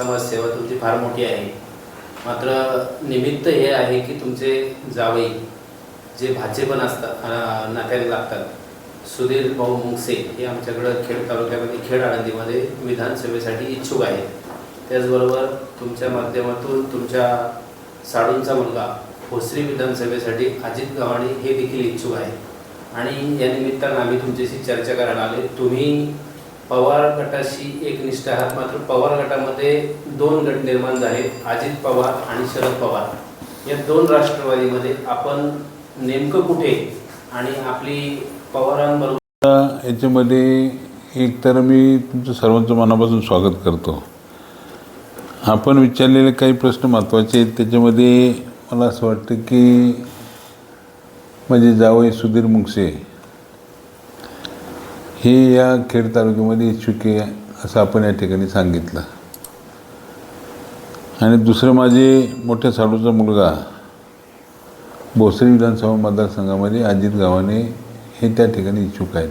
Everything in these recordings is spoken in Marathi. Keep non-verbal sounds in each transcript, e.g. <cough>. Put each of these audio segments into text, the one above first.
समाजसेवा तुमची फार मोठी आहे. मात्र निमित्त हे आहे की तुमचे जावई जे भाजेपण असतात नात्याला लागतात. सुधीर भाऊ मुंगसे हे आमच्याकडं खेड तालुक्यामध्ये खेड आळंदीमध्ये विधानसभेसाठी इच्छुक आहेत. त्याचबरोबर तुमच्या माध्यमातून तुमच्या साडूंचा मुलगा भोसरी विधानसभेसाठी अजित गव्हाणे हे देखील इच्छुक आहे आणि या निमित्तानं आम्ही तुमच्याशी चर्चा करायला आले तुम्ही पवार गटाशी एकनिष्ठ आहात. मात्र पवार गटामध्ये दोन गट निर्माण झाले अजित पवार आणि शरद पवार. या दोन राष्ट्रवादीमध्ये आपण नेमकं कुठे आणि आपली पवारांबरोबर याच्यामध्ये एक तर मी तुमचं सर्वांचं मनापासून स्वागत करतो. आपण विचारलेले काही प्रश्न महत्त्वाचे आहेत. त्याच्यामध्ये मला असं वाटतं की माझे जावई सुधीर मुंगसे हे या खेड तालुक्यामध्ये इच्छुक आहे असं आपण या ठिकाणी सांगितलं. आणि दुसरं माझे मोठ्या साडूचा मुलगा भोसरी विधानसभा मतदारसंघामध्ये अजित गावाने हे त्या ठिकाणी इच्छुक आहेत.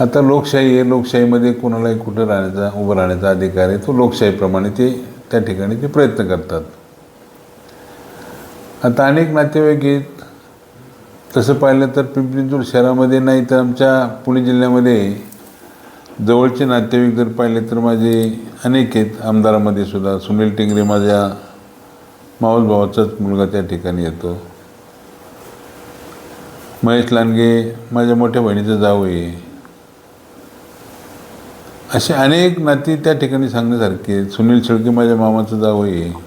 आता लोकशाही आहे लोकशाहीमध्ये कोणालाही कुठं राहण्याचा उभं राहण्याचा अधिकार आहे तो लोकशाहीप्रमाणे ते त्या ठिकाणी ते प्रयत्न करतात. आता अनेक नातेवाईक आहेत तसं पाहिलं तर पिंपरी चिंचवड शहरामध्ये नाही तर आमच्या पुणे जिल्ह्यामध्ये जवळचे नातेवाईक जर पाहिले तर माझे अनेक आहेत. आमदारामध्ये सुद्धा सुनील टेंगरे माझ्या मावस भावाचाच मुलगा त्या ठिकाणी येतो. महेश लांडगे माझ्या मोठ्या बहिणीचं जावं आहे. असे अनेक नाती त्या ठिकाणी सांगण्यासारखे आहेत. सुनील शेळके माझ्या मामाचं जावं आहे.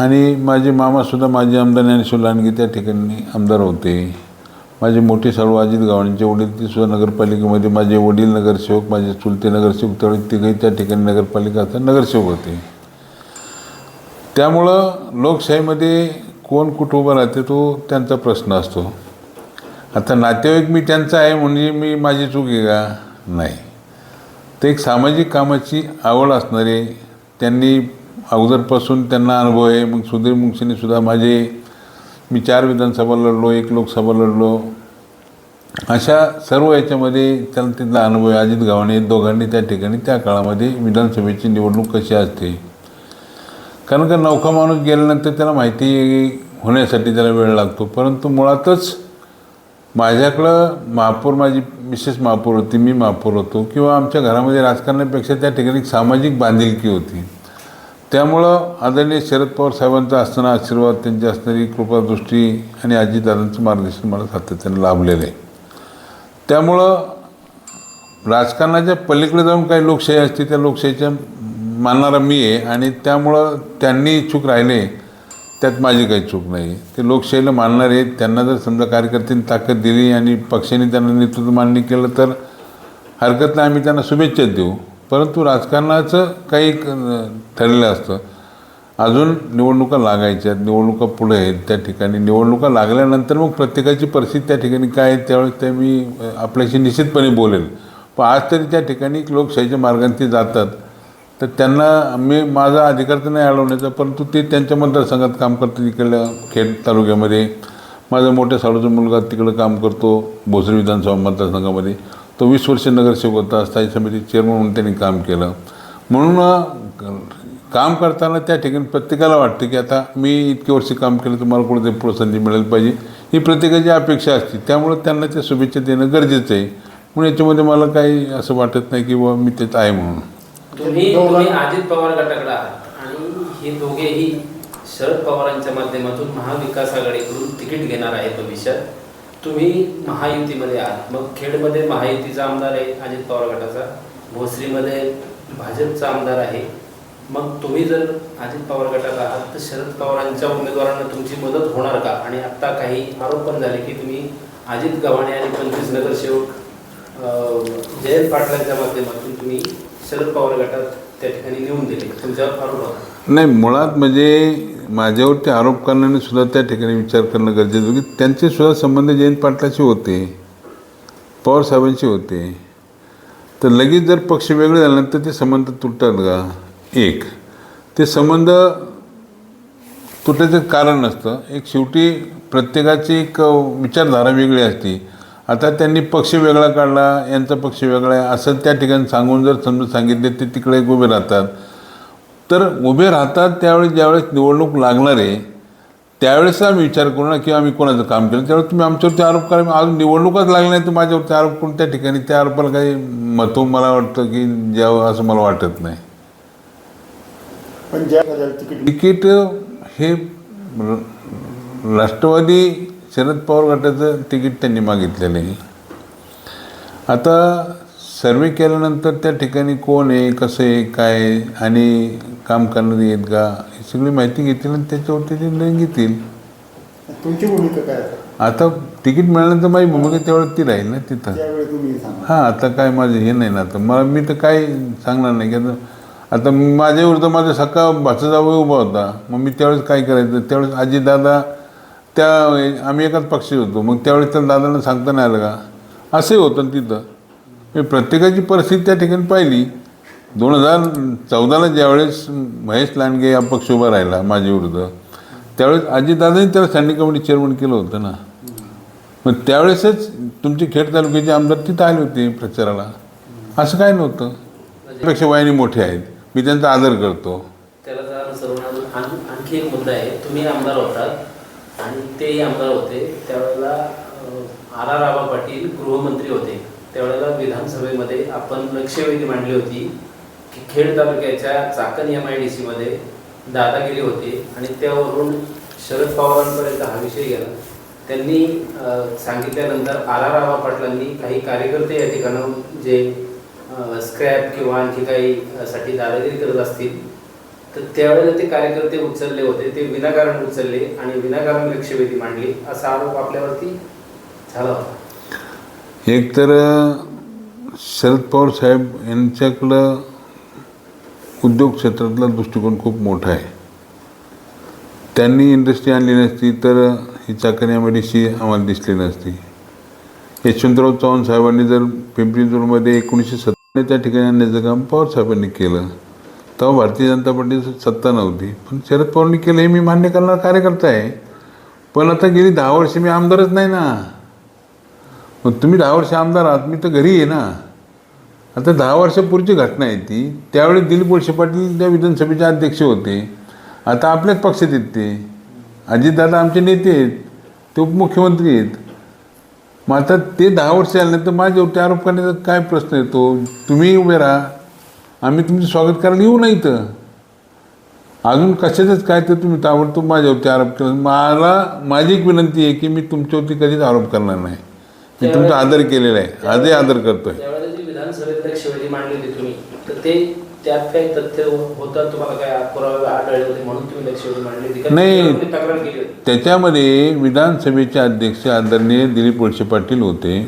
आणि माझे मामासुद्धा माझे आमदार ज्ञानेश्वर लांडगे त्या ठिकाणी आमदार होते. माझे मोठे साळू अजित गावांचे वडील ते सुद्धा नगरपालिकेमध्ये माझे वडील नगरसेवक माझे चुलते नगरसेवक त्यावेळी तिघही त्या ठिकाणी नगरपालिका आता नगरसेवक होते. त्यामुळं लोकशाहीमध्ये कोण कुठं उभं राहते तो त्यांचा प्रश्न असतो. आता नातेवाईक मी त्यांचा आहे म्हणजे मी माझी चूक आहे का? नाही. ते एक सामाजिक कामाची आवड असणारे त्यांनी अगोदरपासून त्यांना अनुभव आहे. मग सुधीर मुंगशीने माझे मी चार विधानसभा लढलो एक लोकसभा लढलो. अशा सर्व याच्यामध्ये त्याला तिथला अनुभव आहे. अजित गावाने दोघांनी त्या ठिकाणी त्या काळामध्ये विधानसभेची निवडणूक कशी असते कारण का नौका माणूस गेल्यानंतर त्याला माहिती होण्यासाठी त्याला वेळ लागतो. परंतु मुळातच माझ्याकडं महापौर माझी मिसेस महापौर होती मी महापौर होतो. किंवा आमच्या घरामध्ये राजकारणापेक्षा त्या ठिकाणी सामाजिक बांधिलकी होती. त्यामुळं आदरणीय शरद पवार साहेबांचा असताना आशीर्वाद त्यांची असणारी कृपादृष्टी आणि अजितदादांचं मार्गदर्शन मला सातत्याने लाभलेलं आहे. त्यामुळं राजकारणाच्या पलीकडे जाऊन काही लोकशाही असते त्या लोकशाहीच्या मानणारा मी आहे आणि त्यामुळं त्यांनी इच्छुक राहिले त्यात माझी काही चूक नाही. ते लोकशाहीला मानणारे त्यांना जर समजा कार्यकर्त्यांनी ताकद दिली आणि पक्षाने त्यांना नेतृत्व मान्य केलं तर हरकत नाही आम्ही त्यांना शुभेच्छा देऊ. परंतु राजकारणाचं काही ठरलेलं असतं. अजून निवडणुका लागायच्या निवडणुका पुढे आहेत त्या ठिकाणी. निवडणुका लागल्यानंतर मग प्रत्येकाची परिस्थिती त्या ठिकाणी काय आहे त्यावेळेस ते मी आपल्याशी निश्चितपणे बोलेल. पण आज तरी त्या ठिकाणी लोकशाहीच्या मार्गाने ते जातात. तर त्यांना मी माझा अधिकार तर नाही अडवण्याचा परंतु ते त्यांच्या मतदारसंघात काम करतात तिकडल्या खेड तालुक्यामध्ये. माझा मोठ्या साडूचा मुलगा तिकडं काम करतो भोसरी विधानसभा मतदारसंघामध्ये. तो वीस वर्ष नगरसेवक होता स्थायी समिती चेअरमन म्हणून त्यांनी काम केलं. म्हणून काम करताना त्या ठिकाणी प्रत्येकाला वाटतं की आता मी इतके वर्ष काम केलं तर मला कुठेतरी प्रोत्साहन मिळालं पाहिजे. ही प्रत्येकाची अपेक्षा असते. त्यामुळं त्यांना त्या शुभेच्छा देणं गरजेचं आहे. म्हणून याच्यामध्ये मला काही असं वाटत नाही की बुवा मी तेच आहे म्हणून. तुम्ही अजित पवार गटाकडे आहात आणि हे दोघेही शरद पवारांच्या माध्यमातून महाविकास आघाडीकडून तिकीट घेणार आहे भविष्यात. तुम्ही महायुतीमध्ये आहात. मग खेडमध्ये महायुतीचा आमदार आहे अजित पवार गटाचा. भोसरीमध्ये भाजपचा आमदार आहे. मग तुम्ही जर अजित पवार गटात आहात तर शरद पवारांच्या उमेदवारांना तुमची मदत होणार का? आणि आत्ता काही आरोप पण झाले की तुम्ही अजित गव्हाणे आणि पंचवीस नगरसेवक अं, जयंत पाटलांच्या माध्यमातून तुम्ही शरद पवार गटात त्या ठिकाणी नेऊन दिले. तुमच्यावर आरोप नाही मुळात म्हणजे माझ्यावरती आरोप करण्याने सुद्धा त्या ठिकाणी विचार करणं गरजेचं होतं. की त्यांचे सुद्धा संबंध जयंत पाटलाशी होते पवार साहेबांशी होते. तर लगेच जर पक्ष वेगळे झाल्यानंतर ते संबंध तुटतात का? एक ते संबंध तुटायचं कारण नसतं. एक शेवटी प्रत्येकाची एक विचारधारा वेगळी असते. आता त्यांनी पक्ष वेगळा काढला यांचा पक्ष वेगळा आहे असं त्या ठिकाणी सांगून जर समजून सांगितले ते तिकडे एक उभे राहतात. तर उभे राहतात त्यावेळेस ज्यावेळेस निवडणूक लागणार आहे त्यावेळेस आम्ही विचार करू ना की आम्ही कोणाचं काम केलं त्यावेळेस तुम्ही आमच्यावरती आरोप करा. अजून निवडणूकच लागली नाही तर माझ्यावरती आरोप करून त्या ठिकाणी त्या आरोपाला काही महत्त्व मला वाटतं की द्यावं असं मला वाटत नाही. पण ज्या तिकीट हे राष्ट्रवादी शरद पवार गटाचं तिकीट त्यांनी मागितलेलं आहे. आता सर्वे केल्यानंतर त्या ठिकाणी कोण आहे कसं आहे काय आहे आणि काम करणारे आहेत का ही सगळी माहिती घेतील आणि त्याच्यावरती ते निर्णय घेतील. तुमची भूमिका काय आहे? आता तिकीट मिळाल्यानंतर माझी भूमिका त्यावेळेस ती राहील ना तिथं. त्यावेळी तुम्ही सांगा. हां आता काय माझं हे नाही ना आता मला मी तर काय सांगणार नाही की आता आता माझ्या विरुद्ध माझा सख्खा भाचा जावं उभा होता. मग मी त्यावेळेस काय करायचं? त्यावेळेस आजी दादा त्या आम्ही एकाच पक्षी होतो. मग त्यावेळेस त्या दादांना सांगता नाही आलं का? असंही होतं ना तिथं. प्रत्येकाची परिस्थिती त्या ठिकाणी पाहिली. दोन हजार चौदाला ज्यावेळेस महेश लांडगे हा पक्ष उभा राहिला माझ्या विरुद्ध त्यावेळेस अजितदादांनी त्याला स्टँडिंग कमिटी चेअरमन केलं होतं ना. मग त्यावेळेसच तुमचे खेड तालुक्याचे आमदार तिथं आले होते प्रचाराला. असं काय नव्हतं? त्यापेक्षा वाहिनी मोठे आहेत. मी त्यांचा आदर करतो. त्याला आणखी एक मुद्दा आहे. तुम्ही आमदार होतात आणि तेही आमदार होते. त्यावेळेला आर आर राबा पाटील गृहमंत्री होते. त्यावेळेला विधानसभेमध्ये आपण लक्षवेधी मांडली होती की खेड तालुक्याच्या चाकण एम आय डी सीमध्ये दादागिरी होती आणि त्यावरून शरद पवारांपर्यंत हा विषय गेला. त्यांनी सांगितल्यानंतर आर आर पाटलांनी काही कार्यकर्ते या ठिकाणाहून जे स्क्रॅप किंवा आणखी काही साठी दादागिरी करत असतील तर त्यावेळेला ते कार्यकर्ते उचलले होते ते विनाकारण उचलले आणि विनाकारण लक्षवेधी मांडली असा आरोप आपल्यावरती झाला होता. एक तर शरद पवार साहेब यांच्याकडं उद्योग क्षेत्रातला दृष्टिकोन खूप मोठा आहे. त्यांनी इंडस्ट्री आणली नसती तर ही चाकरी सी आम्हाला दिसली नसती. यशवंतराव चव्हाण साहेबांनी जर पिंपरी जोडमध्ये एकोणीसशे सत्तर त्या ठिकाणी आणण्याचं काम पवार साहेबांनी केलं तेव्हा भारतीय जनता पार्टीची सत्ता नव्हती. पण शरद पवारांनी केलं हे मी मान्य करणारा कार्यकर्ता आहे. पण आता गेली दहा वर्ष मी आमदारच नाही ना. मग तुम्ही दहा वर्ष आमदार आहात मी तर घरी आहे ना. आता दहा वर्षापूर्वीची घटना आहे ती त्यावेळी दिलीप वळसे पाटील त्या विधानसभेचे अध्यक्ष होते. आता आपल्याच पक्षात आहेत ते. अजितदादा आमचे नेते आहेत ते उपमुख्यमंत्री आहेत. मग आता ते दहा वर्ष आल्यानंतर माझ्यावरती आरोप करण्याचा काय प्रश्न येतो तुम्ही उभे राहा. आम्ही तुमचं स्वागत करायला येऊ नाही तर अजून कशाचंच काय तर तुम्ही ताबडतोब माझ्यावरती आरोप केला. मला माझी एक विनंती आहे की मी तुमच्यावरती कधीच आरोप करणार नाही. मी तुमचा आदर केलेला आहे. आजही आदर करतोय. त्यावेळेला जी विधानसभेत लक्षवेधी मांडली होती तुम्ही तर ते त्यात काही तथ्य होतं? तुम्हाला काय पुरावे आढळले होते म्हणून तुम्ही लक्षवेधी मांडली होती? का नाही. त्यावर तुम्ही तक्रार केली होती. त्याच्यामध्ये विधानसभेचे अध्यक्ष आदरणीय दिलीप वळसे पाटील होते.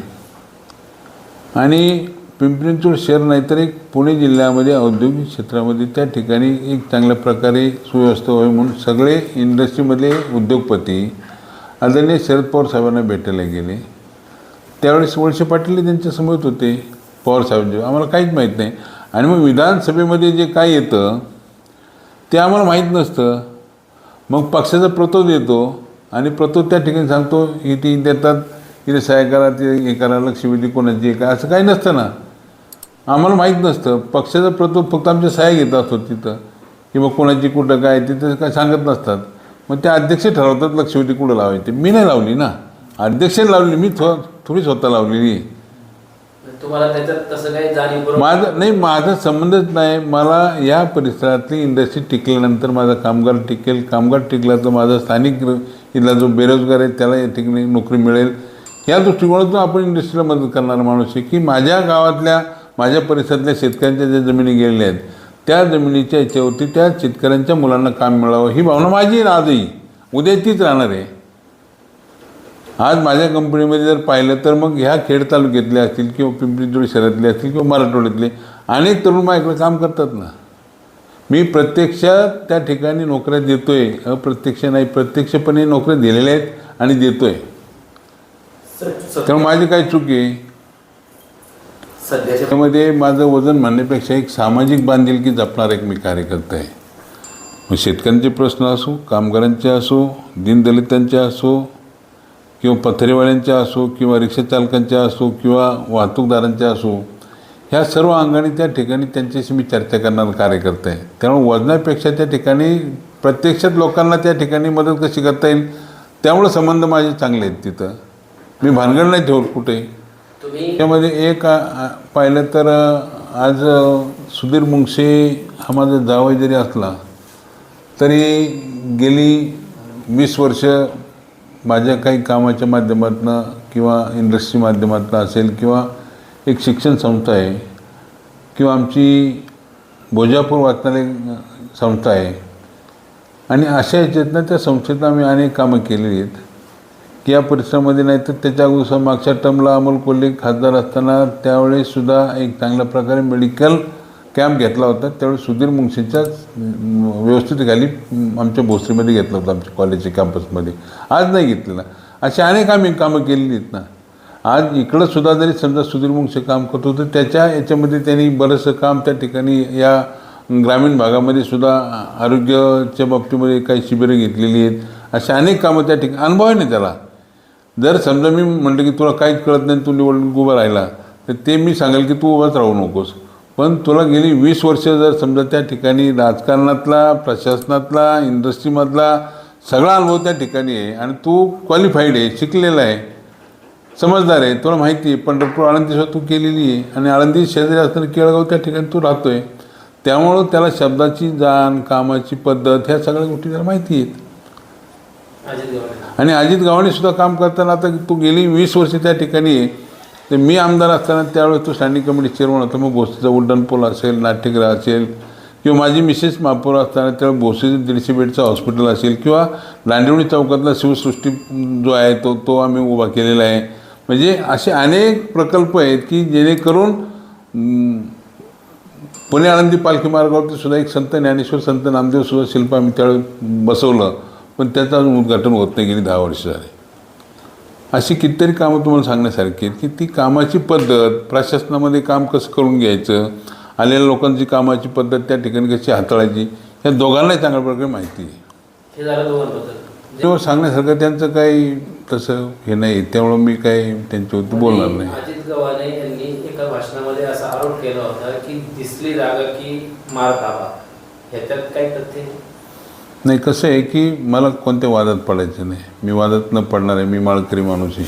आणि पिंपरी चिंचवड शहर नाही तर एक पुणे जिल्ह्यामध्ये औद्योगिक क्षेत्रामध्ये त्या ठिकाणी एक चांगल्या प्रकारे सुव्यवस्था व्हावी म्हणून सगळे इंडस्ट्रीमधले उद्योगपती आदरणीय शरद पवार साहेबांना भेटायला गेले. त्यावेळेस वळसे पाटील त्यांच्यासमोर होते पवारसाहेबांचे आम्हाला काहीच माहीत नाही. आणि मग विधानसभेमध्ये जे काय येतं ते आम्हाला माहीत नसतं. मग पक्षाचा प्रतोद येतो आणि प्रतोद त्या ठिकाणी सांगतो इथे देतात इथे सहाय्य करा ते हे करा लक्षवेधी कोणाची काय? असं काही नसतं ना. आम्हाला माहीत नसतं. पक्षाचा प्रतोद फक्त आमच्या सहाय्य घेत असतो तिथं. की मग कोणाची कुठं काय तिथं काय सांगत नसतात. मग ते अध्यक्ष ठरवतात लक्षवेधी कुठं लावायची? मी नाही लावली ना. अध्यक्ष लावली मी थो थोडी स्वतः लावलेली. आहे तुम्हाला त्याच्यात तसं काही जाणीव माझं नाही माझा संबंधच नाही. मला या परिसरातली इंडस्ट्री टिकल्यानंतर माझा कामगार टिकेल. कामगार टिकला तर माझा स्थानिक इथला जो बेरोजगार आहे त्याला या ठिकाणी नोकरी मिळेल. या दृष्टिकोनातून आपण इंडस्ट्रीला मदत करणारा माणूस आहे की माझ्या गावातल्या माझ्या परिसरातल्या शेतकऱ्यांच्या ज्या जमिनी गेलेल्या आहेत त्या जमिनीच्या याच्यावरती त्या शेतकऱ्यांच्या मुलांना काम मिळावं ही भावना माझी आजही उद्या तीच राहणार आहे. आज माझ्या कंपनीमध्ये जर पाहिलं तर मग ह्या खेड तालुक्यातले असतील किंवा पिंपरी शहरातले असतील किंवा मराठवाड्यातले अनेक तरुण माझ्याकडे काम करतात ना. मी प्रत्यक्षात त्या ठिकाणी नोकऱ्या देतोय अप्रत्यक्ष नाही प्रत्यक्षपणे नोकऱ्या दिलेल्या आहेत आणि देतोय. त्यामुळे माझी काय चूक आहे? त्यामध्ये माझं वजन म्हणण्यापेक्षा एक सामाजिक बांधिलकी जपणारा एक मी कार्यकर्ता आहे. मग शेतकऱ्यांचे प्रश्न असो कामगारांचे असो दीनदलितांचे असो किंवा पथरीवाल्यांच्या असो किंवा रिक्षाचालकांच्या असो किंवा वाहतूकदारांच्या असो ह्या सर्व अंगाने त्या ठिकाणी त्यांच्याशी मी चर्चा करणारा कार्यकर्ता आहे. त्यामुळे वजनापेक्षा त्या ठिकाणी प्रत्यक्षात लोकांना त्या ठिकाणी मदत कशी करता येईल त्यामुळे संबंध माझे चांगले आहेत तिथं. मी भानगड नाही ठेवत तुम्ही त्यामध्ये एक पाहिलं तर आज सुधीर मुंगसे हा माझा जावई जरी असला तरी गेली वीस वर्ष माझ्या काही कामाच्या माध्यमातून किंवा इंडस्ट्री माध्यमातून असेल किंवा एक शिक्षण संस्था आहे किंवा आमची भोजापूर वाचनालय संस्था आहे. आणि अशा ह्याच्यातनं त्या संस्थेतनं आम्ही अनेक कामं केलेली आहेत. की या परिसरामध्ये नाही तर त्याच्या अगोदर मागच्या टर्मला अमोल कोल्हे खासदार असताना त्यावेळेससुद्धा एक चांगल्या प्रकारे मेडिकल कॅम्प घेतला होता. त्यावेळी सुधीर मुंशीच्याच व्यवस्थित खाली आमच्या भोसरीमध्ये घेतला होता आमच्या कॉलेजच्या कॅम्पसमध्ये आज नाही घेतलेला अशी अनेक आम्ही कामं केलेली आहेत ना. आज इकडं सुद्धा जरी समजा सुधीर मुंगसे काम करत होतं त्याच्या याच्यामध्ये त्यांनी बरंचसं काम त्या ठिकाणी या ग्रामीण भागामध्ये सुद्धा आरोग्याच्या बाबतीमध्ये काही शिबिरं घेतलेली आहेत. अशा अनेक कामं त्या ठिकाणी अनुभव आहे ना त्याला. जर समजा मी म्हटलं की तुला काहीच कळत नाही तू निवडणूक उभा राहिला तर ते मी सांगेल की तू उभाच राहू नकोस. पण तुला गेली वीस वर्ष जर समजा त्या ठिकाणी राजकारणातला प्रशासनातला इंडस्ट्रीमधला सगळा अनुभव त्या ठिकाणी आहे आणि तू क्वालिफाईड आहे शिकलेला आहे समजदार आहे तुला माहिती आहे पंढरपूर आळंदी सुद्धा तू केलेली आहे आणि आळंदी शेजारी असताना केळगाव त्या ठिकाणी तू राहतो आहे त्यामुळं त्याला शब्दाची जाण कामाची पद्धत ह्या सगळ्या गोष्टी त्याला माहिती आहेत. आणि अजित गव्हाणे सुद्धा काम करताना आता तू गेली वीस वर्ष त्या ठिकाणी ते तर मी आमदार असताना त्यावेळेस तो स्टँडिंग कमिटी चेअरमन होता. मग भोसरीचा उड्डाण पूल असेल नाट्यगृह असेल किंवा माझी मिसेस महापौर असताना त्यावेळेस भोसरीचं दीडशे बेडचं हॉस्पिटल असेल किंवा लांडिवणी चौकातला शिवसृष्टी जो आहे तो तो आम्ही उभा केलेला आहे. म्हणजे असे अनेक प्रकल्प आहेत की जेणेकरून पुणे आळंदी पालखी मार्गावरती सुद्धा एक संत ज्ञानेश्वर संत नामदेव सुद्धा शिल्प आम्ही त्यावेळी बसवलं. पण त्याचं अजून उद्घाटन होत नाही गेली दहा वर्ष झाली. अशी कितीतरी कामं तुम्हाला सांगण्यासारखी आहेत की ती कामाची पद्धत प्रशासनामध्ये काम कसं करून घ्यायचं आलेल्या लोकांची कामाची पद्धत त्या ठिकाणी कशी हाताळायची या दोघांनाही चांगल्या प्रकारे माहिती आहे. तेव्हा सांगण्यासारखं त्यांचं काही तसं हे नाही त्यामुळं मी काही त्यांच्यावरती बोलणार नाही. अजित गव्हाणे यांनी एका भाषणामध्ये असा आरोप केला होता की दिसली जागा की मार खावा. ह्याच्यात काय तथ्य? नाही कसं आहे की मला कोणत्या वादात पडायचं नाही. मी वादात न पडणार आहे मी माळकरी माणूस आहे.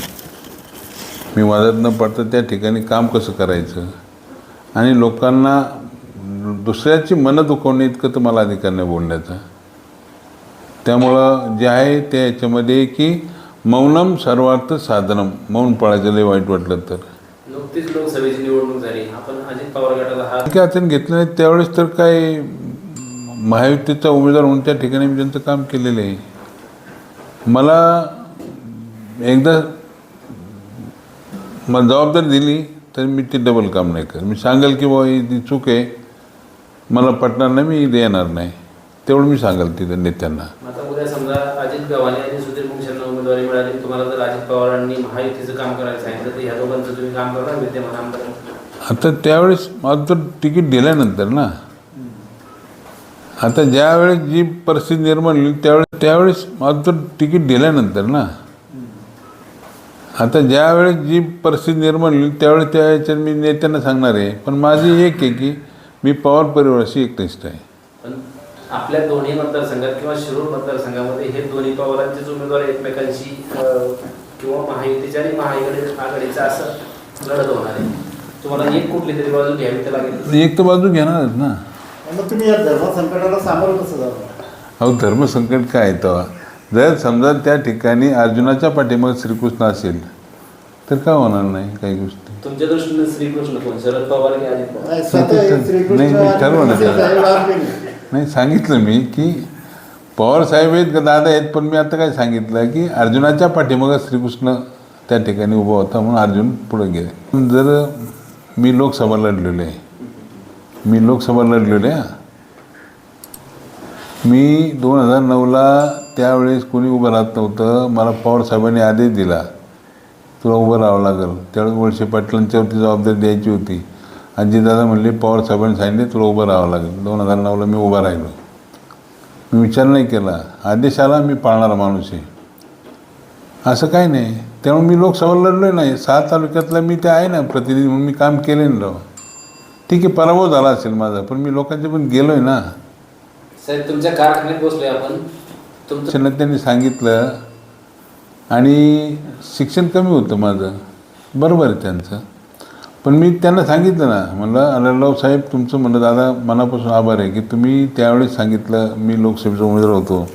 मी वादात न पडता त्या ठिकाणी काम कसं करायचं? आणि लोकांना दुसऱ्याची मनं दुखवणे इतकं तर मला अधिकार नाही बोलण्याचा. त्यामुळं जे आहे त्या याच्यामध्ये की मौनम सर्वार्थ साधनम. मौन पळायचं लय वाईट वाटलं तर. नुकतीच लोकसभेची निवडणूक झाली. आपण अजित पवार हा अचानक घेतलं नाही त्यावेळेस तर काय महायुतीचा उमेदवार म्हणून त्या ठिकाणी मी त्यांचं काम केलेलं आहे. मला एकदा मला जबाबदारी दिली तर मी ते डबल काम नाही करत. मी सांगेल की बाबा ही ती चूक आहे मला पटणार नाही मी देणार नाही. तेवढं मी सांगेल तिथं नेत्यांना. आता उद्या समजा अजित गव्हाणे आणि सुधीर मुंगशांना उमेदवारी मिळाली तुम्हाला जर अजित पवारांनी महायुतीचं काम करायला सांगितलं तर ह्या दोघांचं तुम्ही काम करणार विद्यमान आमदार आता त्यावेळेस माझं तर तिकीट दिल्यानंतर ना आता ज्यावेळेस जी परिस्थिती निर्माण होईल त्यावेळेस त्यावेळेस माझं तर तिकीट दिल्यानंतर ना. आता ज्यावेळेस जी परिस्थिती निर्माण होईल त्यावेळेस त्या याच्यात मी नेत्यांना सांगणार आहे. पण माझी एक आहे की मी पवार परिवाराशी एकनिष्ठ आहे. पण आपल्या दोन्ही मतदारसंघात किंवा शिरूर मतदारसंघामध्ये हे दोन्ही पवारांचेच उमेदवार एकमेकांशी किंवा महायुतीच्या आणि महायुती आघाडीचा असं लढत होणार आहे. तुम्हाला एक कुठली तरी बाजू घ्यावी लागेल. एक तर बाजू घेणारच ना. मग तुम्ही या धर्म संकटाला सामोरं कसं जाता अहो धर्मसंकट काय आहे तेव्हा? जर समजा त्या ठिकाणी अर्जुनाच्या पाठीमागे श्रीकृष्ण असेल तर का होणार नाही काही गोष्टी? तुमच्या दृष्टीने श्रीकृष्ण कोण? शरद पवार की अजित पवार? नाही, स्वतः नाही, श्रीकृष्ण मी आणि ठरवलं. साहेब. नाही सांगितलं मी की पवार साहेब आहेत का दादा आहेत पण मी आता काय सांगितलं की अर्जुनाच्या पाठीमागं श्रीकृष्ण त्या ठिकाणी उभा होता म्हणून अर्जुन पुढे गेले. जर मी लोकसभा लढलेलो आहे मी लोकसभा लढलेल्या मी दोन हजार नऊला त्यावेळेस कोणी उभं राहत नव्हतं. मला पवार साहेबांनी आदेश दिला तुला उभं राहावं लागेल. त्यावेळेस वळसे पाटलांच्यावरती जबाबदारी द्यायची होती. दादा म्हणले पवार साहेबांनी सांगितले तुला उभं राहावं लागेल. दोन हजार नऊला मी उभा राहिलो. मी विचार नाही केला. आदेश आला मी पाळणारा माणूस आहे. असं काही नाही. त्यामुळे मी लोकसभा लढलो नाही. सहा तालुक्यातला मी ते आहे ना प्रतिनिधी म्हणून मी काम केले ना राव ठीक आहे पराभव झाला असेल माझा पण मी लोकांच्या पण गेलो आहे ना. साहेब तुमच्या कारखान्यात बसलोय आपण. तुमचं शिक्षणात त्यांनी सांगितलं. आणि शिक्षण कमी होतं माझं. बरोबर आहे त्यांचं. पण मी त्यांना सांगितलं ना म्हणलं अलाराव साहेब तुमचं म्हणलं दादा मनापासून आभार आहे की तुम्ही त्यावेळेस सांगितलं मी लोकसभेचा उमेदवार होतो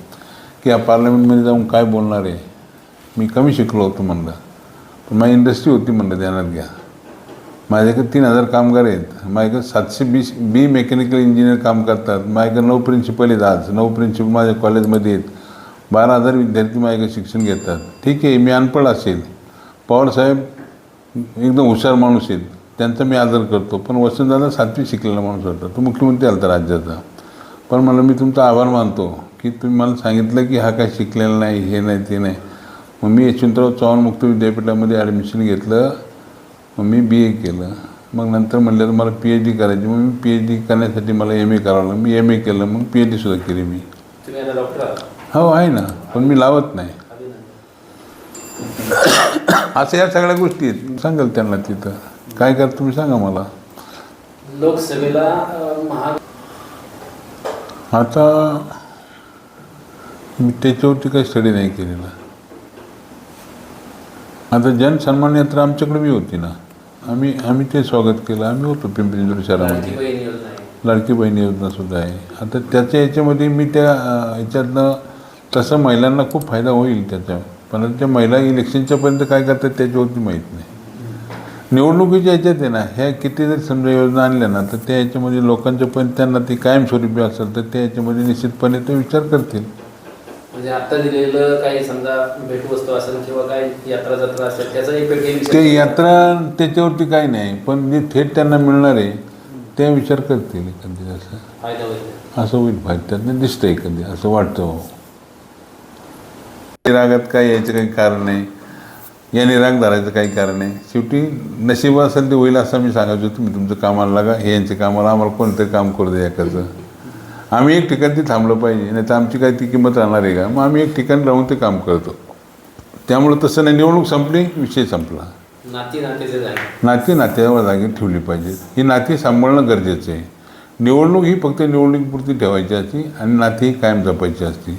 की या पार्लमेंटमध्ये जाऊन काय बोलणार आहे. मी कमी शिकलो होतो म्हणलं. पण माझी इंडस्ट्री होती म्हणलं ध्यानात घ्या. माझ्याकडे तीन हजार कामगार आहेत. माझ्याकडे सातशे बीस बी मेकॅनिकल इंजिनियर काम करतात. माझ्याकडे नऊ प्रिन्सिपल आहेत आज. नऊ प्रिन्सिपल माझ्या कॉलेजमध्ये आहेत. बारा हजार विद्यार्थी माझ्याकडे शिक्षण घेतात. ठीक आहे मी अनपढ असेल. पवारसाहेब एकदम हुशार माणूस आहेत. त्यांचा मी आदर करतो. पण वसंतदादा सातवी शिकलेला माणूस होता. तो मुख्यमंत्री आला राज्याचा. पण मला मी तुमचा आभार मानतो की तुम्ही मला सांगितलं की हा काय शिकलेला नाही हे नाही ते नाही. मग मी यशवंतराव चव्हाण मुक्त विद्यापीठामध्ये ॲडमिशन घेतलं. मग मी बी ए केलं. मग नंतर म्हणलं तर मला पी एच डी करायची. मग मी पी एच डी करण्यासाठी मला एम ए करावं लागलं. मी एम ए केलं मग पी एच डीसुद्धा केली मी. हो आहे ना. पण मी लावत नाही. <coughs> असं या सगळ्या गोष्टी आहेत. सांगाल त्यांना तिथं. काय कर तुम्ही सांगा मला. लोकसभेला आता मी त्याच्यावरती काही स्टडी नाही केलेला. आता जनसन्मान यात्रा आमच्याकडे बी होती ना. आम्ही आम्ही ते स्वागत केलं. आम्ही होतो पिंपरी चिंचवड शहरामध्ये. लाडकी बहीण योजनासुद्धा आहे. आता त्याच्या याच्यामध्ये मी त्या याच्यातनं तसं महिलांना खूप फायदा होईल त्याच्या. पण त्या महिला इलेक्शनच्यापर्यंत काय करतात त्याच्यावरती माहीत नाही. निवडणुकीच्या याच्यात आहे ना ह्या किती जर समजा योजना आणल्या ना तर त्या याच्यामध्ये लोकांच्या पण त्यांना ती कायमस्वरूपी असेल तर त्या याच्यामध्ये निश्चितपणे ते विचार करतील. म्हणजे आता दिलेलं काही समजा भेटवस्तू असेल किंवा काय यात्रा जत्रा असेल त्याचा इफेक्ट ते यात्रा त्याच्यावरती काही नाही पण जे थेट त्यांना मिळणार आहे ते विचार करतील एखादी असं. फायदा होईल. असं होईल फायदा त्यातनं दिसतंय कधी असं वाटतं. रागात काय यायचं काही कारण नाही. या निराग धरायचं काही कारण नाही. शेवटी नशीब असेल ते होईल असं मी सांगायचो तुम्ही तुमचं कामाला लागा हे यांच्या कामाला आम्हाला कोणतरी काम करू द्या एकाचं आम्ही एक ठिकाणी ते थांबलं पाहिजे नाही तर आमची काय ती किंमत राहणार आहे का? मग आम्ही एक ठिकाणी राहून ते काम करतो. त्यामुळं तसं नाही निवडणूक संपली विषय संपला. नाती नाती नात्यावर जागी ठेवली पाहिजेत ही नाती सांभाळणं गरजेचं आहे. निवडणूक ही फक्त निवडणुकीपुरती ठेवायची असती आणि नाती ही कायम जपायची असती.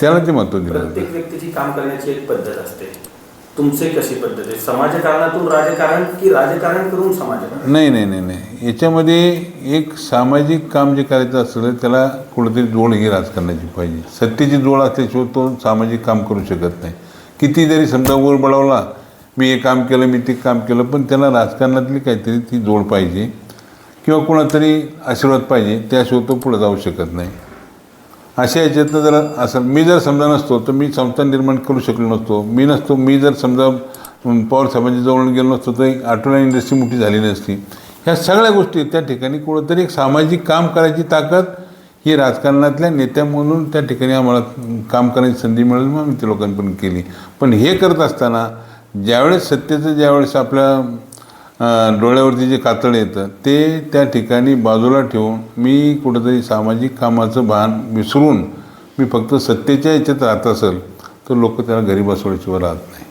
त्याला ते महत्त्व दिलं जातं. प्रत्येक व्यक्तीची काम करण्याची एक पद्धत असते. तुमचे कशी पद्धत आहे? समाजकारणातून राजकारण की राजकारण करून समाजकारण? नाही नाही नाही नाही. याच्यामध्ये एक सामाजिक काम जे करायचं असलं त्याला कुठेतरी जोड ही राजकारणाची पाहिजे. सत्तेची जोड असल्याशिवाय तो सामाजिक काम करू शकत नाही. किती जरी समजा वर बळावला मी हे काम केलं मी ते काम केलं पण त्याला राजकारणातली काहीतरी ती जोड पाहिजे. किंवा कोणातरी आशीर्वाद पाहिजे त्याशिवाय तो पुढे जाऊ शकत नाही. अशा याच्यातनं जर असं मी जर समजा नसतो तर मी संस्था निर्माण करू शकलो नसतो. मी नसतो मी जर समजा पवार साहेबांच्या जवळ गेलो नसतो तर एक ऑटोला इंडस्ट्री मोठी झाली नसती. ह्या सगळ्या गोष्टी त्या ठिकाणी कुठंतरी एक सामाजिक काम करायची ताकद ही राजकारणातल्या नेत्या म्हणून त्या ठिकाणी आम्हाला काम करण्याची संधी मिळाली मग आम्ही ते लोकांपर्यंत केली. पण हे करत असताना ज्यावेळेस सत्तेचं ज्यावेळेस आपल्या डोळ्यावरती जे कातळ येतं ते त्या ठिकाणी बाजूला ठेवून मी कुठंतरी सामाजिक कामाचं भान विसरून मी फक्त सत्तेच्या याच्यात राहत असेल तर लोक त्याला घरी बसवल्याशिवाय राहत नाही.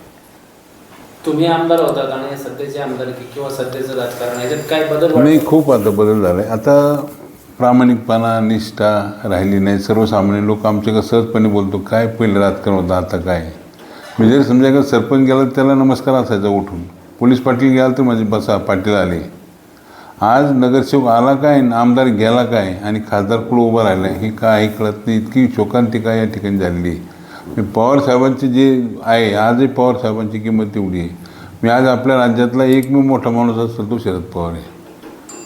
तुम्ही आमदार होतात आणि सध्याचे आमदारकी किंवा सध्याचं राजकारण याच्यात काय बदल? नाही खूप आता बदल झाला. आहे आता प्रामाणिकपणा निष्ठा राहिली नाही. सर्वसामान्य लोक आमच्याकडे सहजपणे बोलतो काय पहिलं राजकारण होतं आता काय? मी जर समजा एखादा सरपंच गेला तर त्याला नमस्कार असायचा उठून. पोलीस पाटील गेला तर माझे बसा पाटील आले. आज नगरसेवक आला काय? आमदार गेला काय? आणि खासदार कुठं उभा राहिला हे काय कळत नाही. इतकी शोकांतिका या ठिकाणी झालेली आहे? मी पवार साहेबांची जे आहे आजही पवार साहेबांची किंमत तेवढी आहे. मी आज आपल्या राज्यातला एकमेव मोठा माणूस असतो तो शरद पवार आहे.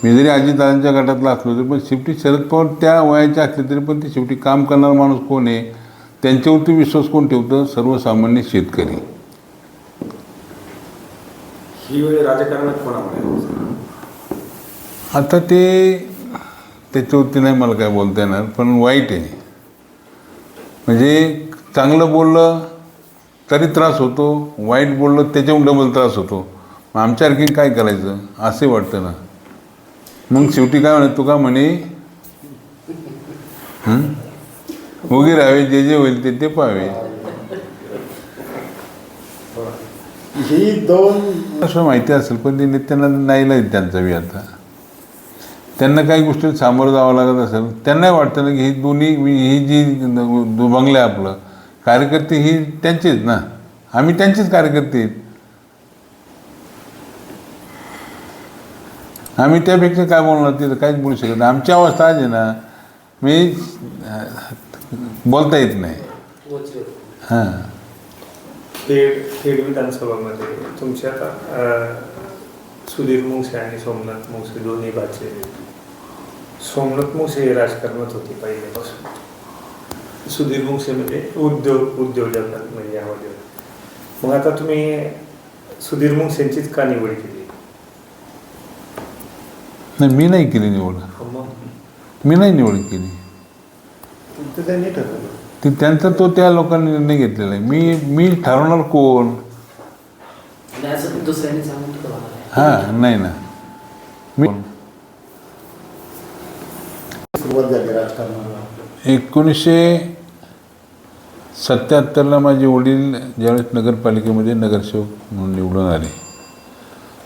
मी जरी अजितदादांच्या गटातला असलो तरी पण शेवटी शरद पवार त्या वयाचे असले तरी पण ते शेवटी काम करणारा माणूस कोण आहे? त्यांच्यावरती विश्वास कोण ठेवतं? सर्वसामान्य शेतकरी. ही वेळ राजकारणात कोणामुळे आता ते त्याच्यावरती नाही मला काय बोलता येणार पण वाईट आहे. म्हणजे चांगलं बोललं तरी त्रास होतो वाईट बोललं त्याच्याहून डबल त्रास होतो. मग आमच्या काय करायचं? असे वाटतं ना. मग शेवटी काय म्हणे तू का म्हणे हं? उगे राहावे जे जे होईल ते ते पाहावे. ही दोन असं माहिती असेल पण ते नित्यानंद नाहीला त्यांचा बी आता. त्यांना काही गोष्टी सामोरं जावं लागत असेल त्यांनाही वाटतं ना की ही दोन्ही ही जी दुभंगलं आहे आपलं कार्यकर्ते ही त्यांचेच ना. आम्ही त्यांचेच कार्यकर्ते आहेत. आम्ही त्यापेक्षा काय बोलणार तिथं काहीच बोलू शकत नाही. आमची अवस्था आज आहे ना मी बोलता येत नाही. हां. खेड खेड विधानसभामध्ये तुमचे आता सुधीर मुंगसे आणि सोमनाथ मुंगसे दोन्ही भाचे. सोमनाथ मुंगसे हे राजकारणात होते पहिल्यापासून. सुधीर मुंगसे म्हणजे उद्योग उद्योजकात म्हणजे यामध्ये. मग आता तुम्ही सुधीर मुंगसेंचीच का निवड केली? नाही मी नाही केली निवड. मग. मी नाही निवड केली. त्यांनी ठरवलं. ते त्यांचा तो त्या लोकांनी निर्णय घेतलेला आहे. मी मी ठरवणार कोण? दुसऱ्याने सांगून आहे. हां नाही ना. मी सुरुवात झाली राजकारणाला. एकोणीसशे सत्याहत्तरला माझे वडील ज्यावेळेस नगरपालिकेमध्ये नगरसेवक म्हणून निवडून आले.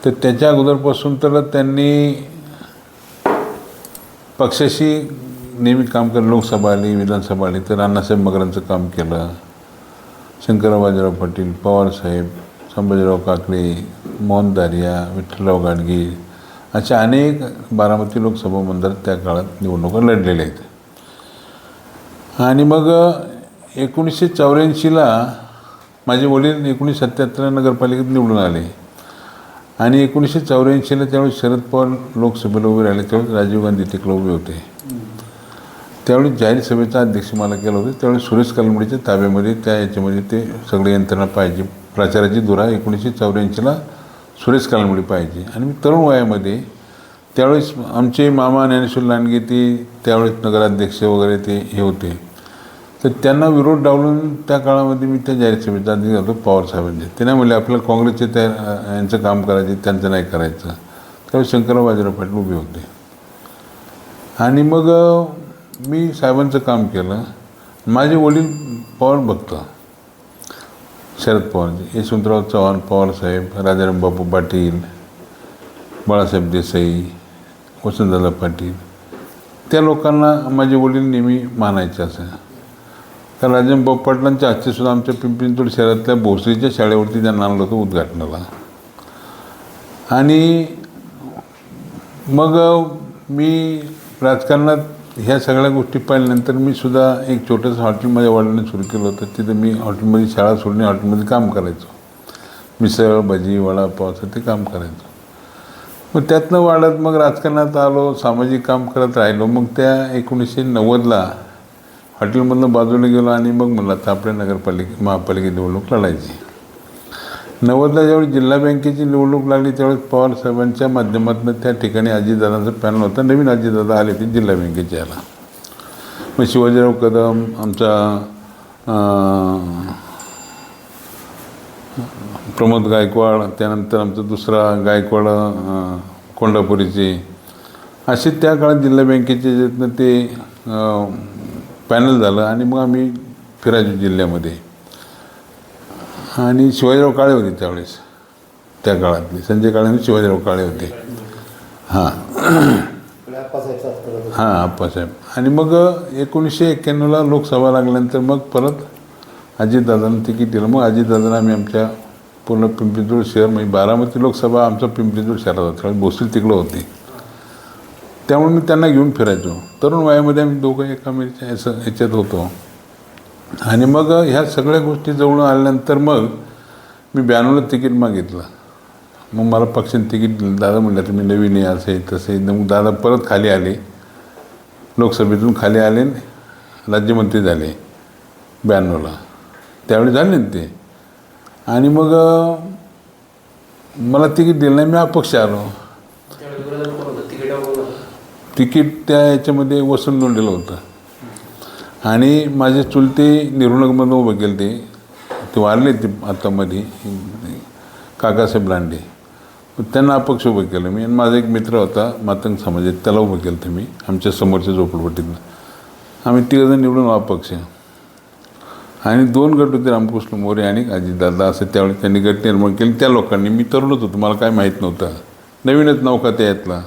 तर त्याच्या अगोदरपासून तर त्यांनी पक्षाशी नेहमी काम केलं लोकसभा आली विधानसभा आली तर अण्णासाहेब मगरांचं काम केलं. शंकरराव बाजीराव पाटील पवारसाहेब संभाजीराव काकडे मोहन दारिया विठ्ठलराव गाडगे अशा अनेक बारामती लोकसभा मंदिर त्या काळात निवडणुका लढलेल्या आहेत. आणि मग एकोणीसशे चौऱ्याऐंशीला माझे वडील एकोणीसशे सत्याहत्तर नगरपालिकेत निवडून आले. आणि एकोणीसशे चौऱ्याऐंशीला त्यावेळी शरद पवार लोकसभेला उभे राहिले त्यावेळेस राजीव गांधी तिकडे उभे होते. त्यावेळी जाहीर सभेचा अध्यक्ष मला केलं होतं. त्यावेळी सुरेश कलमडीच्या ताब्यामध्ये त्या याच्यामध्ये ते सगळे यंत्रणा पाहिजे. प्रचाराची धुरा एकोणीसशे चौऱ्याऐंशीला सुरेश कलमडी पाहिजे. आणि मी तरुण वयामध्ये त्यावेळेस आमचे मामा ज्ञानेश्वर लांडगे ते त्यावेळेस नगराध्यक्ष वगैरे ते हे होते. तर त्यांना विरोध डावलून त्या काळामध्ये मी त्या जाहीर सभेचा अध्यक्ष होतो पवारसाहेबांचे त्यांना म्हणले आपल्याला काँग्रेसचे त्या यांचं काम करायचे त्यांचं नाही करायचं. त्यावेळेस शंकरराव बाजीराव पाटील उभे होते. आणि मग मी साहेबांचं काम केलं. माझे वडील पवार भक्त शरद पवारजी यशवंतराव चव्हाण पवारसाहेब राजाराम बापू पाटील बाळासाहेब देसाई वसंतदादा पाटील. त्या लोकांना माझे वडील नेहमी मानायचे असं. तर राजन बापू पाटलांच्या हातचे सुद्धा आमच्या पिंपरी शहरातल्या भोसरीच्या शाळेवरती त्यांना आणलं होतं उद्घाटनाला. आणि मग मी राजकारणात ह्या सगळ्या गोष्टी पाहिल्यानंतर मी सुद्धा एक छोटंसं हॉटेल माझ्या वडिलांनी सुरू केलं होतं. तिथं मी हॉटेलमध्ये शाळा सोडणे हॉटेलमध्ये काम करायचो. मिसळ भजी वडापावचं ते काम करायचो. मग त्यातनं वाढत मग राजकारणात आलो सामाजिक काम करत राहिलो. मग त्या एकोणीसशे नव्वदला हॉटेलमधनं बाजूला गेलो आणि मग म्हणलं आता आपल्या नगरपालिके महापालिकेत निवडणूक लढायची. नव्वदला ज्यावेळी जिल्हा बँकेची निवडणूक लागली त्यावेळेस पवार साहेबांच्या माध्यमातून त्या ठिकाणी अजितदादांचं पॅनल होतं. नवीन अजितदादा आले ते जिल्हा बँकेच्या आला मग शिवाजीराव कदम आमचा प्रमोद गायकवाड त्यानंतर आमचा दुसरा गायकवाड कोंडापुरीचे असे त्या काळात जिल्हा बँकेचे ज्यातनं ते पॅनल झालं आणि मग आम्ही फिरायचो जिल्ह्यामध्ये. आणि शिवाजीराव काळे होते त्यावेळेस त्या काळातले. संजय काळे आणि शिवाजीराव काळे होते. हां. हां आप्पासाहेब आणि मग एकोणीसशे एक्क्याण्णवला लोकसभा लागल्यानंतर मग परत अजितदादांना तिकीट दिलं. मग अजितदादांना आम्ही आमच्या पूर्ण पिंपरीजोड शहर म्हणजे बारामती लोकसभा आमचा पिंपरीजोड शहरात होता. भोसरी तिकडं होते. त्यामुळे मी त्यांना घेऊन फिरायचो. तरुण वयामध्ये आम्ही दोघं एकामेकाच्या याचं ह्याच्यात होतो. आणि मग ह्या सगळ्या गोष्टी जवळ आल्यानंतर मग मी ब्याण्णवला तिकीट मागितलं. मग मला पक्षाने तिकीट दिलं दादा म्हणलं तुम्ही नवीन आहे असं तसं मग दादा परत खाली आले. लोकसभेतून खाली आले राज्यमंत्री झाले ब्याण्णवला. त्यावेळी झाले ना ते. आणि मग मला तिकीट दिलं नाही मी अपक्ष आलो. तिकीट त्या याच्यामध्ये वसूल नोंदलेलं होतं. आणि माझे चुलते निरुणकमधून उभं केलं ते. ते वारले ते आत्तामध्ये काकासाहेब लांडे. त्यांना अपक्ष उभं केलं मी. आणि माझा एक मित्र होता मातंग समाजात त्याला उभं केलं होतं मी. आमच्या समोरच्या झोपडपट्टीतनं आम्ही तिघजण निवडून अपक्ष. आणि दोन गट होते रामकृष्ण मोरे आणि अजितदादा असं त्यावेळी त्यांनी गट निर्माण केले. त्या लोकांनी मी तरुणच होतो. मला काय माहीत नव्हतं. नवीनच नौका त्या यातला.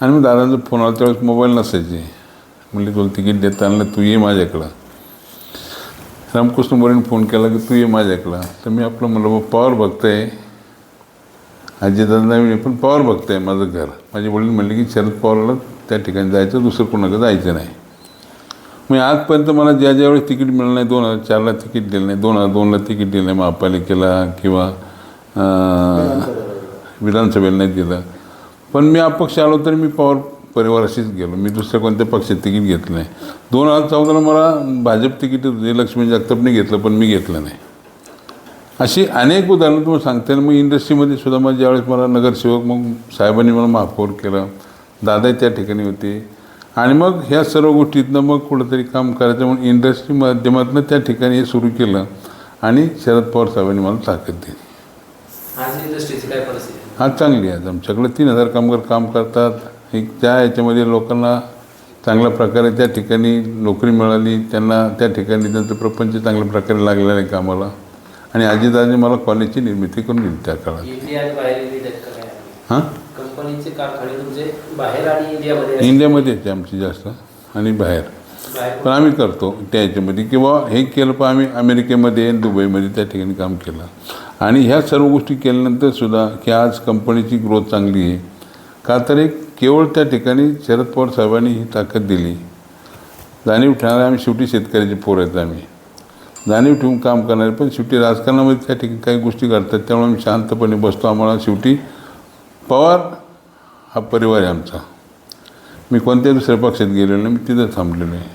आणि मी दादांचा फोन आला त्यावेळेस मोबाईल नसायचे. म्हणले तुला तिकीट देता आणलं तू ये माझ्याकडं. रामकृष्ण मोरेने फोन केला की तू ये माझ्याकडं. तर मी आपलं म्हणलं मग पॉवर बघतंय. अजितदादा मी पण पॉवर बघतंय माझं घर. माझे वडील म्हणले की शरद पवारला त्या ठिकाणी जायचं दुसरं कोणाकडे जायचं नाही. मी आजपर्यंत मला ज्या ज्यावेळेस तिकीट मिळलं नाही दोन हजार चारला तिकीट दिलं नाही दोन हजार दोनला तिकीट दिलं नाही महापालिकेला किंवा विधानसभेला नाही दिलं. पण मी अपक्ष आलो तरी मी पवार परिवाराशीच गेलो. मी दुसऱ्या कोणत्या पक्षात तिकीट घेतलं नाही. दोन हजार चौदाला मला भाजप तिकीट होते. लक्ष्मी जगतापने घेतलं पण मी घेतलं नाही. अशी अनेक उदाहरणं तुम्हाला सांगता येईल मग इंडस्ट्रीमध्ये सुद्धा मग ज्यावेळेस मला नगरसेवक मग साहेबांनी मला महापौर केलं. दादाही त्या ठिकाणी होते. आणि मग ह्या सर्व गोष्टीतनं मग कुठंतरी काम करायचं म्हणून इंडस्ट्री माध्यमातून त्या ठिकाणी हे सुरू केलं. आणि शरद पवार साहेबांनी मला ताकद दिली. आज इंडस्ट्रीची काय परिस्थिती आहे? आज चांगली आहे. आमच्याकडे तीन हजार कामगार काम करतात. एक त्या याच्यामध्ये लोकांना चांगल्या प्रकारे त्या ठिकाणी नोकरी मिळाली त्यांना त्या ठिकाणी त्यांचं प्रपंच चांगल्या प्रकारे लागलेलं आहे कामाला. आणि आजीदादांनी मला कॉलेजची निर्मिती करून दिली त्या काळात. हां? इंडियामध्येच आमची जास्त आणि बाहेर. पण आम्ही करतो त्या याच्यामध्ये किंवा हे केलं पण आम्ही अमेरिकेमध्ये दुबईमध्ये त्या ठिकाणी काम केलं. आणि ह्या सर्व गोष्टी केल्यानंतर सुद्धा की आज कंपनीची ग्रोथ चांगली आहे. का तर एक केवळ त्या ठिकाणी शरद पवार साहेबांनी ही ताकद दिली. जाणीव ठेवणारे आम्ही शेवटी शेतकऱ्याचे पोर आहेत आम्ही. जाणीव ठेवून काम करणारे पण शेवटी राजकारणामध्ये त्या ठिकाणी काही गोष्टी घडतात त्यामुळे आम्ही शांतपणे बसतो. आम्हाला शेवटी पवार हा परिवार आहे आमचा. मी कोणत्याही दुसऱ्या पक्षात गेलेलो नाही मी तिथं थांबलेलो आहे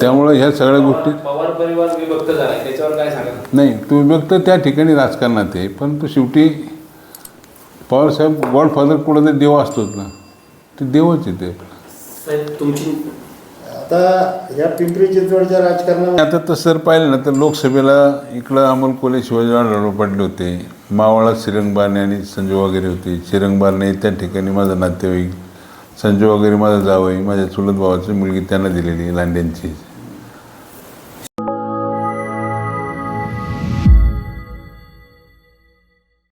त्यामुळे ह्या सगळ्या गोष्टी पवार पवार परिवार विभक्त झाला त्याच्यावर काय सांगा नाही तुम्ही फक्त त्या ठिकाणी राजकारणात आहे परंतु शेवटी पवारसाहेब गॉडफादर कुठं देव असतोच ना. ते देवच आहे ते. साहेब तुमची आता या पिंपरी चिंचवडच्या राजकारणामध्ये आता तसं जर पाहिलं ना तर लोकसभेला इकडं अमोल कोले शिवाजीराव लढव पडले होते. मावळा श्रीरंग बारणे आणि संजय वगैरे होते. श्रीरंग बारणे त्या ठिकाणी माझा नातेवाईक संजय वगैरे माझा जावई माझ्या चुलत भावाची मुलगी त्यांना दिलेली लांड्यांची